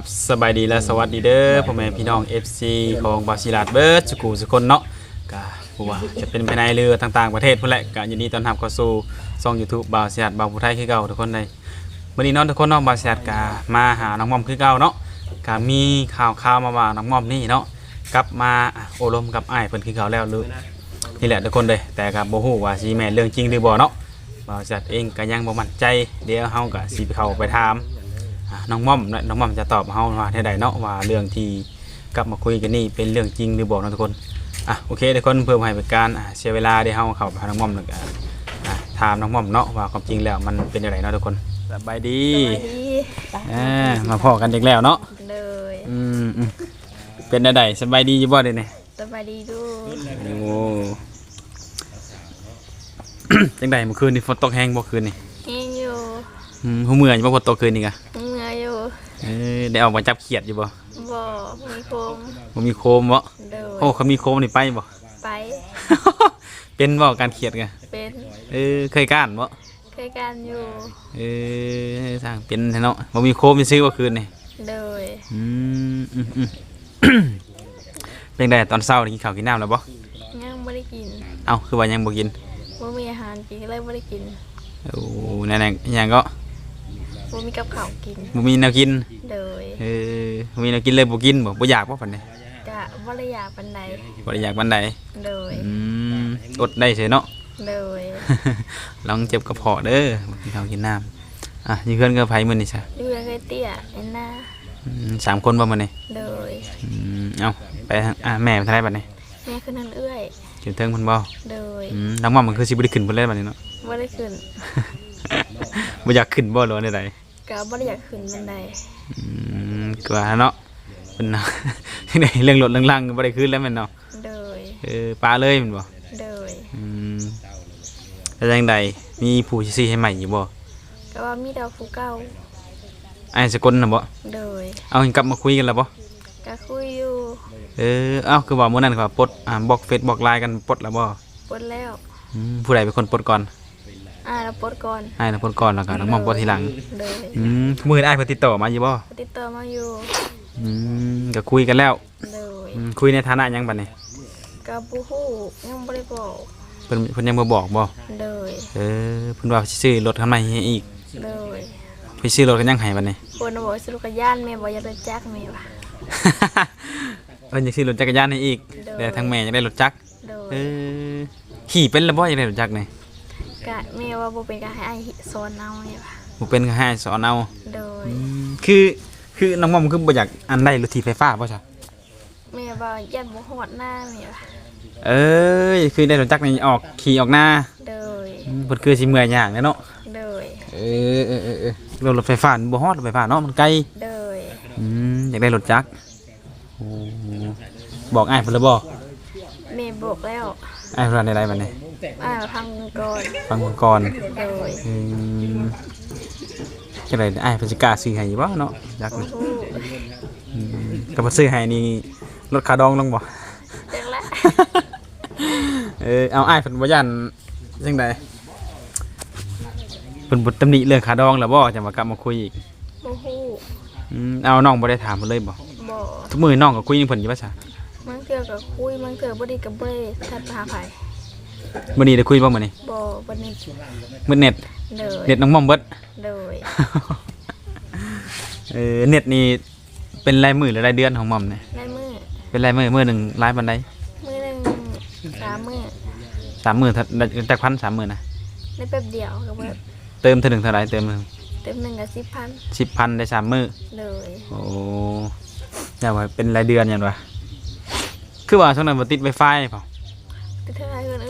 กับสบายดีและสวัสดีเด้อพ่อแม่พี่น้อง FC ของบาซิลาดเบิร์ดสุกูสุคนเนาะก็บ่ว่าจะเป็นภายในเรือต่างๆประเทศพุ่นแหละก็ยินดีต้อนรับเข้าสู่ช่อง YouTube บาซิลาดบางผู้ไทยคือเก่าทุกคนเลยวันนี้เน้องทุกคนเนาะบาซิลาดก็มาหาน้องม่อมคือเก่าเนาะก็มีข่าวข่าวมาว่าน้องม่อมนี่เนาะกลับมาโอลมกับอ้ายเพิ่นคือเก่าแล้วหรือนี่แหละทุกคนเลยแต่ก็บ่ฮู้ว่าสิแม่นเรื่องจริงหรือบ่เนาะบาซิลาดเองก็ยังบ่มั่นใจเดี๋ยวเฮาก็สิไปเข้าไปถาม อะน้องม่อมและน้องม่อมจะตอบเฮาว่าเท่าใดเนาะว่าเรื่องที่กลับมาคุยกันนี่เป็นเรื่องจริงหรือบอกนะทุกคนอะโอเคทุกคนเพื่อบ่ให้เป็นการอะเสียเวลาเดี๋ยวเฮาเข้าไปหาน้องม่อมหนึ่งอะอะถามน้องม่อมเนาะว่าความจริงแล้วมันเป็นยังไงเนาะทุกคนสบายดีสวัสดีอ่ามาพอกันอีกแล้วเนาะเลยอืมอืมเป็นจังไดสบายดีอยู่บ่เด้เนี่ยสวัสดีดูโอ้ จังไดเมื่อคืนนี่ฝนตกแห้งบ่คืนนี่เฮงอยู่อืมหูเมื่อยอยู่บ่ฝนตกคืนนี่กะเมื่อยอยู่เออ ได้ออกมาจับเขียดอยู่บ่บ่มีโคมบ่มีโคมบ่เลยโอ้เขามีโคมนี่ไปบ่ ไป เป็นบ่การเขียดไงเป็นเออเคยก้านบ่เคยการอยู่ เออทางเป็นแท้เนาะบ่มีโคมมีซื้อบ่คืนนี่เลยอืมอืมอืม เป็นไดตอนเช้านี่กินข้าวกินน้ำแล้วบ่ยังไม่ได้กินเอ้าคือว่ายังบ่กินว่ามีอาหารกินก็เลยไม่ได้กิน โอ้นั่นๆอิหยังก็ ว่ามีกับข้าวกินบ่มีแนวกินเลยเออบ่มีแนวกินเลยบ่กินบ่บ่อยากบ่ปานใดกะว่าระยะปันใดบ่ได้อยากปานใดเลยอืมอดได้เฉยเนาะเลยลองเจ็บกระเพาะเด้อบ่กินข้าวกินน้ำอะอยู่เพื่อนกับไผมื้อนี่ซะดูยังเคยเตี้ยเอ็นหน้าอืมสามคนบ่มื้อนี้เลยอืมเอ้าไปทางอะแม่ไปทางไหนบัดนี้แม่คือนั่นเอื้อย อยู่เทิงเพิ่นบ่เลยอืมน้องหม่อมมันคือสิบ่ได้ขึ้นเพิ่นเลยบัดนี้เนาะว่าได้ขึ้น บ่อยากขึ้นบ่หรือว่าใดกะว่าได้อยากขึ้นบันไดๆอืมก็ว่าเนาะเพิ่นเนาะได้เรื่องรถเรื่องล่างก็บ่ได้ขึ้นแล้วแม่นเนาะเลยเออปลาเลยแม่นบ่เลยอืมแล้วจังใดมีผู้สิซื้อให้ใหม่อยู่บ่ก็ว่ามีดาวฟูเก้าไอ้สกลน่ะบ่เลยเอากลับมาคุยกันแล้วบ่ก็คุยอยู่เออเอ้าคือว่ามื้อนั้นเขาว่าปลดอ่าบล็อกเฟซบล็อกไลน์กันปลดแล้วบ่ปลดแล้วอืมผู้ใดเป็นคนปลดก่อน อ่าเราปลดก่อนอ้ายน่ะปลดก่อนแล้วก็น้องหม่อมปลดทีหลังเลยอืมมื้อนี้อ้ายเพิ่นติดต่อมาอยู่บ่ติดต่อมาอยู่อืมก็คุยกันแล้วเลยอืมคุยในฐานะหยังบัดนี้กับบูฮู้ยังบ่ได้บอกเพิ่นเพิ่นยังบ่บอกบ่เลยเออเพิ่นว่าสิซื้อรถคันใหม่ให้อีกเลยเพิ่นซื้อรถกันยังให้บัดนี้ คนบอกสรุปกับย่านแม่บอกอย่าเลยจักแม่ว่ะ เพิ่นอยากซื้อรถจักรยานให้อีกโดย แต่ทางแม่อยากได้รถจักรเลเอยอขี่เป็นแล้วบ่อยากได้รถจักรนี่ กะแม่ว่าบ่เป็นกะให้ไอ้สอนเอาแม่ว่ะบ่เป็นก็ให้สอนเอาเลยอืมคือคือน้องมอมคือบ่อยากอันได้รถถีบไฟฟ้าบ่ซะแม่ว่าย่านบ่ฮอดหน้าแม่ว่ะเอ้ยคือได้รถจักรนี่ออกขี่ออกหน้าเลยอืมเพิ่นคือสิเมื่อยยากแหล้เนาะเลยเออเออเออเออรถรถไฟฟ้ามันบ่ฮอดรถไฟฟ้าเนาะมันไกลเลยอืมอยากได้รถจักรโอ้บอกอ้ายเพิ่นแล้วบ่แม่บอกแล้วอ้ายเพิ่นว่าได้ไรบัดนี้ อ่าพังก่อนฟังผมก่อนเลยอืมจังไดอ้ายเพิ่นสิกล้าซื้อให้บ่เนาะจักบูนี่ฮู้อืมก็บ่ซื้อให้นี่ลดค่าดองลงบ่ จังละเออเอาอ้ายเพิ่นบ่ยันจังไดเพิ่นบ่ตำหนิเรื่องค่าดองแล้วบ่จะมากลับมาคุยอีกบูฮู้อืมเอาน้องบ่ได้ถามเพิ่นเลยบ่บ่ทุกมื้อน้องก็คุยกับเพิ่นอยู่ว่าซะบางเทื่อก็คุยบางเทื่อบ่ได้ก็บ่ได้ทัดไปหาไผ มื้อนี้ได้คุยบ่มื้อนี้บ่บ่นี้มื้อเน็ตเลยเน็ตน้องม่อมเบิด เลยเออเน็ตนี่เป็นรายมื้อหรือรายเดือนของม่อมเนี่ยในมือเป็นรายมื้อมื้อหนึงรายปานใดมือหนึ่งสามมือสามมื้อเท่าได้จักพันสามมื้อนะได้แป๊บเดียวก็เบิดเติมเท่าหนึงเท่าไหร่เติมหนึงเต็มหนึ่งกับสิบพัน10,000ได้สามมื้อเลยโอ้อย่าว่าเป็นรายเดือนหยังวะคือว่าช่วงนั้นบ่ติด Wi-Fi เปล่าติดเท่าไรเพื่อนเอื้อย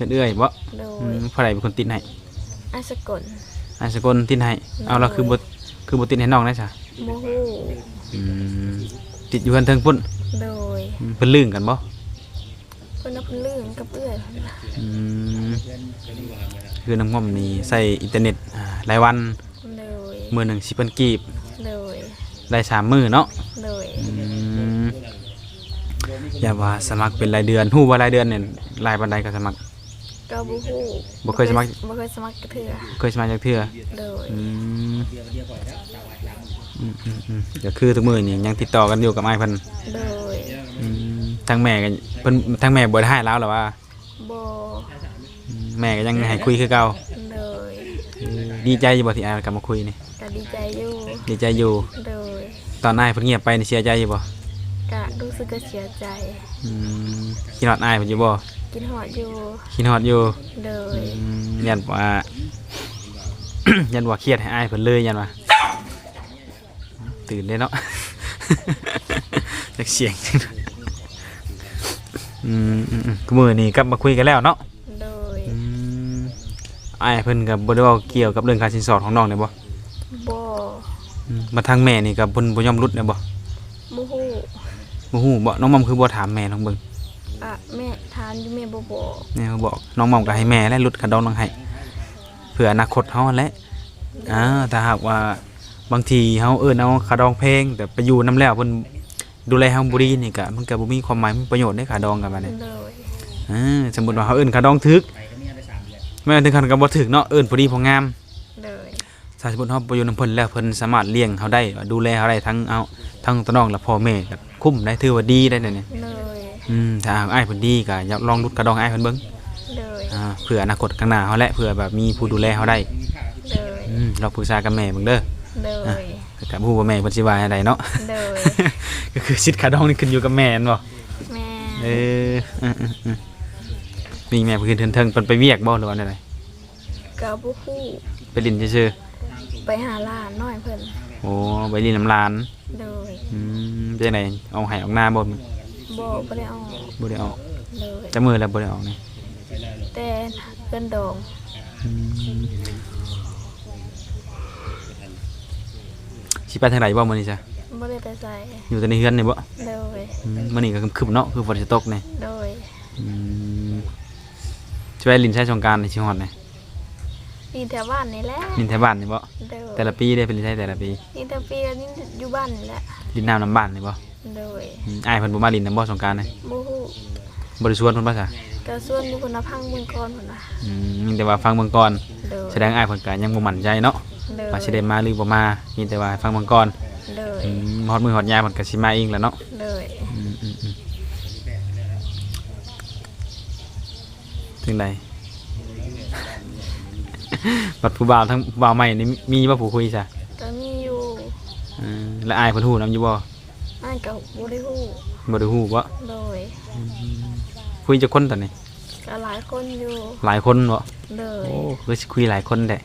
เพิ่นเอื้อยบ่โดอืยมผู้ใดเป็นคนติดให้ไอสกลอันสกลติดให้เอาเราคือบ่คือบ่ติดให้น้องได้ซะโมฮูอืมติดอยู่เพิ่นเทิงพุ่นโดยอืมเพิ่นลื่นกันบ่เพื่อนนับเรื่องกับเอื้อยอืมคือน้องม่อมนี่ใช้อินเทอร์เน็ตอ่ารายวันเลยมื้อหนึง10,000กีบเลยได้สามมื้อเนาะเลยอืมอย่าว่าสมัครเป็นรายเดือนฮู้ว่ารายเดือนเนี่ยรายปานใดก็สมัคร ก็บูฮูบ่เคยสมัคร บ่เคยสมัครกระเทือเคยสมัครจักเทื่อเลยอืมอืมอืมอืมก็คือทุกมื้อนี่ยังติดต่อกันอยู่กับอ้ายเพิ่นโดยอืมทั้งแม่ก็เพิ่นทั้งแม่บ่ได้ให้แล้วหรอว่าโบอืมแม่ก็ยังให้คุยคือเก่าโดยเออดีใจอยู่บ่ที่อ้ายกลับมาคุยนี่ก็ดีใจอยู่ดีใจอยู่ โดยตอนอ้ายเพิ่นเงียบไปนี่เสียใจอยู่บ่ก็รู้สึกก็เสียใจอืมคิดฮอดอ้ายเพิ่นอยู่บ่ กินหอดอยู่คิดฮอดอยู่โดย อืมยันว่า ยันว่าเครียดให้อ้ายเพิ่นเลยยันว่าตื่นเลยเนาะจักเสียงอืมอืมอืมกูมือนี่กลับมาคุยกันแล้วเนาะโดยอืมอ้ายเพิ่นกับบ่ได้เว้าเกี่ยวกับเรื่องการสินสอดของน้องเลยบ่โบอืมมาทางแม่นี่กับเพิ่นบ่ยอมรุดเลยบ่มูฮูบ่ฮู้บ่น้องหม่อมคือบ่ถามแม่น้องเบิ่ง อะแม่ทานอยู่แม่โบบอกเนี่ยเขาบอกน้องหม่อมก็ให้แม่และรุดกระดองน้องให้เพื่ออนาคตเฮานั่นแหละอ่าถ้าหากว่าบางทีเฮาเอิ้นเอาขาดองเพลงแต่ไปอยู่นํแล้วเพิ่นดูแลเฮาบ่ดีนี่ก็มันก็บ่มีความหมายมีประโยชน์ในขาดองกันบัดนี้โดยอ่าสมมุติว่าเฮาเอิ้นขาดองถึกแม่นถึงขั้นก็บ่ถึกเนาะเอิ้นพอดีพองามโดยถ้าสมมุติเฮาไปอยู่นำเพิ่นแล้วเพิ่นสามารถเลี้ยงเฮาได้ดูแลเฮาได้ทั้งเอาทั้งตวน้องและพ่อแม่ก็คุ้มได้ถือว่าดีได้นั่นนี่โดย อืมถ้าหากอ้ายเพิ่นดีก็อยากลองรุดกระดองอ้ายเพิ่นเบิ่งโดยอ่าเพื่ออนาคตข้างหน้าเฮาแหละเพื่อแบบมีผู้ดูแลเฮาได้โดยอืมเราปรึกษากับแม่เบิ่งเด้อโดยกับผู้ว่าแม่เพิ่นสิว่าอะไรเนาะ โดย ก็คือสิทธิ์ขาดองนี่ขึ้นอยู่กับแม่นั่นบ่แม่เอออืมอืมอืมมีแม่เพิ่นขึ้นเทิงๆเพิ่นไปเวียกบ่หรือว่าไดกับบูฮูไปลินซื่อไปหาหลานน้อยเพิ่นๆโอ้ไปลินน้ำลาน โดย อืมเป็นจังไดเอาให้ออกหน้าบ่โบบ่ได้เอาบ่ได้ออกโดยจักมือแล้วบ่ได้ออกนี่แต่เพิ่นดองอืมสิไปทางไหนบ่มื้อนี้จ้ะบ่ได้ไปใส่อยู่แต่ในเฮือนนี่บ่โดยอืมมื้อนี้ก็ครึมๆเนาะคือฝนสิตกนี่โดยอืมช่วยลินใช้สงกรารในชิงฮอดนี่นี่แถวบ้านนี่แหละลินแถวบ้านนี่บ่โดยแต่ละปีได้เป็นลินใช้แต่ละปีนี่แต่ปีก็นี่อยู่บ้านนี่แหละลินน้ำน้ำบ้านนี่บ่ โดยอืมอ้ายเพิ่นบ่มาลินน้ำบ่สงกรารนี่บูฮูบ่ได้ชวนเพิ่นบ่ซะก็ส่วนอยู่คนละพังเมืองก่อนพุ่นน่ะอืมมีแต่ว่าฟังเบิ่งก่อนโดยแสดงอ้ายเพิ่นก็ยังบ่มั่นใจเนาะโดยว่าสิได้มาหรือบ่มามีแต่ว่าฟังเบิ่งก่อนโดยอืมฮอดมือฮอดยามเพิ่นก็สิมาเองแหล้วเนาะโดยอืมอืมอืมถึงใด บัดผู้บ่าวทั้งผู้บ่าวใหม่นี่มีบ่ผู้คุยซะก็มีอยู่อืมแล้วอ้ายเพิ่นฮู้นํอยู่บ่ อ้ายก็บ่ได้ฮู้บ่ได้ฮู้บ่โดยคุยจะคนตอนนี้ก็หลายคนอยู่หลายคนบ่โดยโอ้คือสิคุยหลายคนแหละ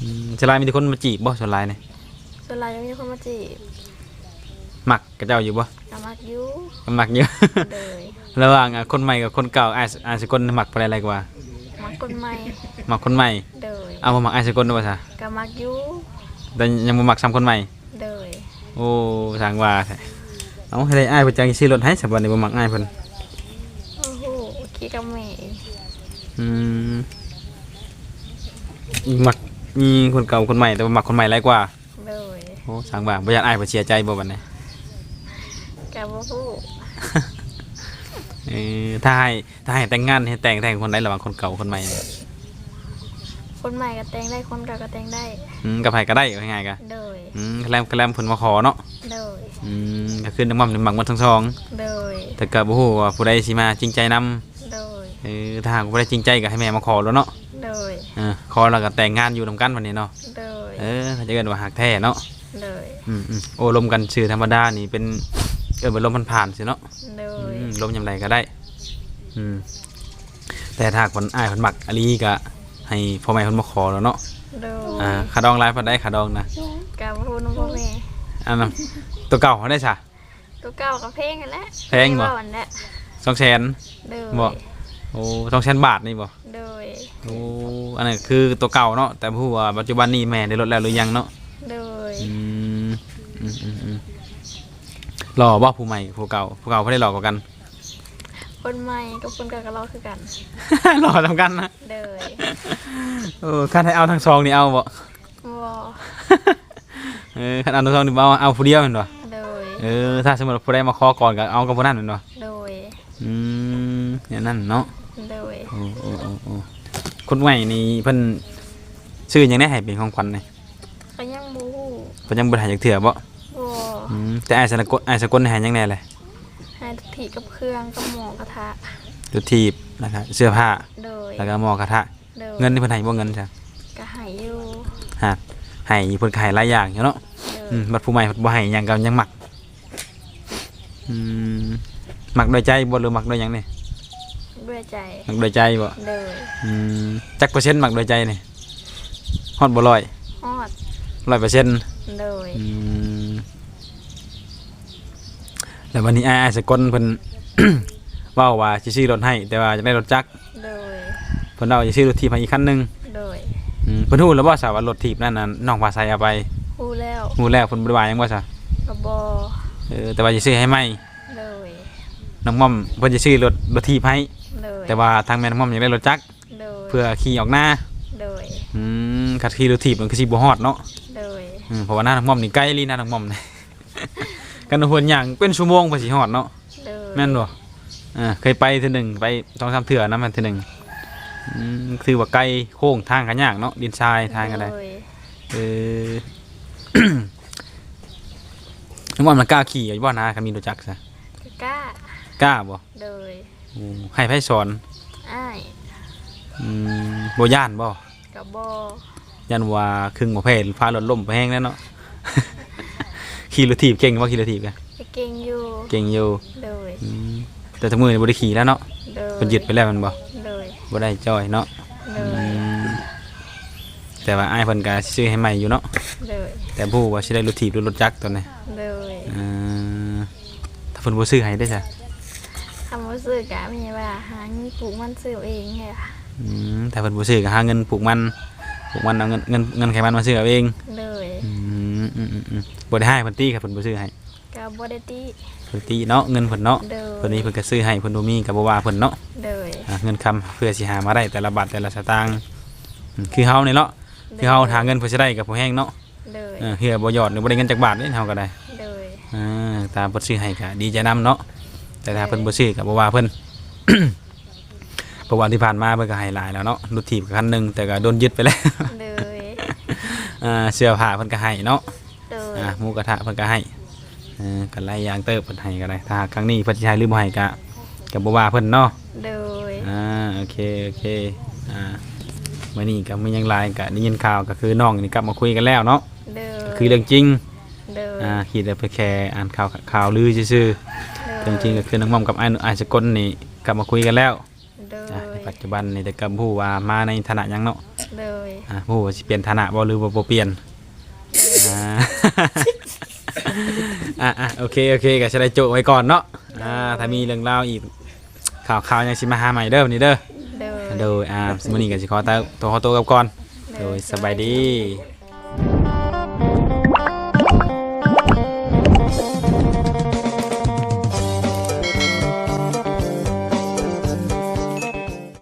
อืมจะลายมีแต่คนมาจีบบ่ส่วนหลายนี่ส่วนหลายก็มีคนมาจีบมักกับเจ้าอยู่บ่ก็มักอยู่ก็มักเยอะโดยระหว่างอะคนใหม่กับคนเก่าอ้ายอ้ายสิคนมักไปอะไรกว่า มักคนใหม่มักคนใหม่ โดยเอาบ่มักอ้ายสิคนด้วยซะก็มักอยู่แต่ยังบ่มักซ้ำคนใหม่ โดยโอ้ทางว่าแท้เอาให้ได้อ้ายเพิ่นจังสิซื้อรถให้สักวันนี้บ่มักอ้ายเพิ่นโอ้โหขี้กับแม่อืมมักมีคนเก่าคนใหม่แต่ว่ามักคนใหม่หลายกว่าโดยโอ้ทางว่าบ่อยากอ้ายเพิ่นเสียใจบ่บัดนี้ก็บ่ฮู้เออถ้าให้ถ้าให้แต่งงานให้แต่งแต่งคนใดระหว่างคนเก่าคนใหม่เนี่ยคนใหม่ก็แต่งได้คนเก่าก็แต่งได้อืมกับไผก็ได้ว่าง่ายๆกะโดย อืมแกลมแกลมเพิ่นมาขอเนาะโดยอืมก็คือน้ำมันหมักมันทั้งสองโดยแต่ก็บ่ฮู้ว่าผู้ใดสิมาจริงใจนํโดยเออถ้าหากผู้ใดจริงใจก็ให้แม่มาขอแล้วเนาะโดยเออขอแล้วก็แต่งงานอยู่นํกันวันนี้เนาะโดยเออถ้าจะเกิดว่าหักแท้เนาะโดยอืมอืมโอ้ลมกันชื่อธรรมดานี่เป็นเออเป็นลมมันผ่านสิเนาะ โดอืยมลมยามใดก็ได้ อืม แต่ถ้าหากคนอ้ายเพิ่นมักอลีก็ให้พ่อแม่เพิ่นมาขอแล้วเนาะ โดยอ่าขาดองหลายปานใดขาดองนะกับพู น้องพ่อแม่อันนั้นตัวเก่าเขาได้ซะ ตัวเก่ากับเพลงกันแหละเพลงบ่ว่าวันแหละสองแสน โดยบ่ โอ้สองแสนบาทนี่บ่โดยโอ้อันนั้นคือตัวเก่าเนาะแต่ผู้ว่าปัจจุบันนี้แม่ได้ลดแล้วหรือยังเนาะโดยอืมอืมอืมอืมรอบ่ผู้ใหม่ผู้เก่าผู้เก่าบ่ได้หลอกกว่ากัน คนใหม่กับคนเก่าก็รอคือกัน หล่อทำกันนะโดยเออคันให้เอาทั้งสองนี่เอาบ่บ่ เออคันเอาทั้งสองนี่บ่เอาเอาผู้เดียวแม่นบ่โดย เออถ้าสมมุติว่าผู้ใดมาขอก่อนก็เอากับผู้นั้นแม่นบ่โดย อืมอย่างนั้นเนาะโดย โอ้โอ้โอ้โอ้คนใหม่นี่เพิ่นชื่อหยังได้ให้เป็นของขวัญนี่ก็ยังบฮูยเพิ่นยังบ่ได้ให้จักเทื่อบ่บ่อืมแต่อ้ายสกลอ้ายสกลนี่ให้ยังแน่เลยให้ถีกับเครื่องกับหมอกระทะดูทีบนะครับเสื้อผ้าโดย แล้วก็หมอกระทะ โดยเงินที่เพิ่นให้บ่เงินจ้ะก็ให้อยู่ ฮะให้เพิ่นก็ให้หลายอย่างอยู่เนาะโดย อืมบัดผู้ใหม่เพิ่นบ่ให้หยังก็ยังมักอืมมักด้วยใจบ่หรือมักด้วยหยังนี่ด้วยใจมักด้วยใจบ่โดยอืมจักเปอร์เซ็นต์มักด้วยใจนี่ฮอดบ่ร้อยฮอดร้อยเปอร์เซ็นต์โดยอืมแล้ววันนี้อ้ายอ้ายสกลเพิ่น เว้าว่าสิซื้อรถให้ แต่ว่าจะได้รถจักรโดยเพิ่นเอาจะซื้อรถถีบให้อีกคันหนึงโดยอืมเพิ่นฮู้แล้วบ่ซะว่ารถถีบนั่นน่ะน้องพาไสเอาไป ฮู้แล้วฮู้แล้วเพิ่นบ่ได้ว่าหยังบ่ซะก็บ่เออแต่ว่าจะซื้อให้ใหม่โดยน้องม่อมเพิ่นจะซื้อรถรถถีบให้โดยแต่ว่าทางแม่น้องม่อมอยากได้รถจักรโดยเพื่อขี่ออกหน้าโดยอืมคัดขี่รถถีบมันก็สิบ่ฮอดเนาะโดยอืมเพราะว่าหน้าน้องม่อมนี่ใกล้ลีหน้าน้องม่อมนี่กันเพิ่นย่างเป็นชั่วโมงเพิ่นสิฮอดเนาะโดยแม่นบ่อ่าเคยไปเทื่อหนึงไป2-3เทื่อนะมันเทื่อหนึงอืมคือว่าไกลโค้งทางกันยากเนาะดินทรายทางกันได้โดยเออ น้องม่อมมันกล้าขี่อยู่บ่นะคันมีรถจักรซะก็กล้ากล้าบ่โดยโอ้ให้ไผสอนอ้ายอืมบ่ย่านบ่ก็บ่ยันว่าครึ่งบ่เพลพารถล่มไปแห้งแล้วเนาะ ขี่รถถีบเก่งว่าขี่รถถีบกันก็เก่งอยู่เก่งอยู่โดยอืมแต่ทั้งมือนี่บ่ได้ขี่แล้วเนาะโดยเพิ่นยึดไปแล้วแมันบ่โดยบ่ได้จ้อยเนาะโดอืยม แต่ว่าอ้ายเพิ่นก็ซื้อให้ใหม่อยู่เนาะโดยแต่ผู้ว่าสิได้รถถีบหรือรถจักรตัวนี้โดยอืมถ้าเพิ่นบ่ซื้อให้ได้จ้ะคำว่าซื้อกะมีว่าหาเงินปลูกมันซื้อเองไงค่ะอืมแต่เพิ่นบ่ซื้อก็หาเงินปลูกมันปลูกมันเอาเงินเงินเงินไขมันมาซื้อเอาเองโดยอืมอืมอืมอืมบ่ได้ให้เพิ่นตีครับเพิ่นบ่ซื้อให้กับบไดตี้เพิ่นตีเนาะเงินเพิ่นเนาะโดยเพิ่นนี้เพิ่นก็ซื้อให้เพิ่นบ่มีก็บ่ว่าเพิ่นเนาะโดยอะเงินคำเพื่อสิหามาได้แต่ละบาทแต่ละสตางค์อืมคือเฮานี่เนาะ คือเฮาหาเงินเพื่อสิได้กับผู้แห้งเนาะโดยเออเฮือบ่หยอดนี่บ่ได้เงินจากบาทนี่เฮาก็ได้โดยอ่าตามเพิ่นซื้อให้ก็ดีใจนํเนาะแต่ถ้าเพิ่นบ่ซื้อก็บ่ว่าเพิ่น เพราะว่าที่ผ่านมาเพิ่นก็ให้หลายแล้วเนาะรถถีบก็คันหนึงแต่ก็โดนยึดไปแล้วโดยอ่าเสื้อผ้าเพิ่นก็ให้เนาะโดยอ่าหมูกระทะเพิ่นก็ให้เออก็หลายอย่างเติบเพิ่นให้ก็ได้ถ้าครั้งนี้เพิ่นสิให้หรือบ่ให้ก็ก็บ่ว่าเพิ่นเนาะโดยอ่าโอเคโอเคอ่า มื่อนี้ก็ไม่ยังไลน์ก็ได้ยินข่าวก็คือน้องนี่กลับมาคุยกันแล้วเนาะโดยคือเรื่องจริงโดยอ่าคิดแต่ไปแค่อ่านข่าวข่าวลือซื่อๆเรื่องจริงก็คือน้องม่อมกับไอ้ายไอ้ายสกลนี่กลับมาคุยกันแล้วโดอ่ายในปัจจุบันนี่แต่ก็ผู้ว่ามาในฐานะหยังเนาะโดยอ่าผู้ว่าสิเปลี่ยนฐานะบ่หรือบ่บ่เปลี่ยนอ่า อะอะโอเคโอเคก็จะได้โจไว้ก่อนเนาะอ่าถ้ามีเรื่องราวอีกข่าวข่าวยังสิมาหาใหม่เด้อวันนี้เด้อโดย โดยอ่าสมมุตินี้ก็สิขอตัวตัวขอตัวกลับก่อนโดยสบายดีโ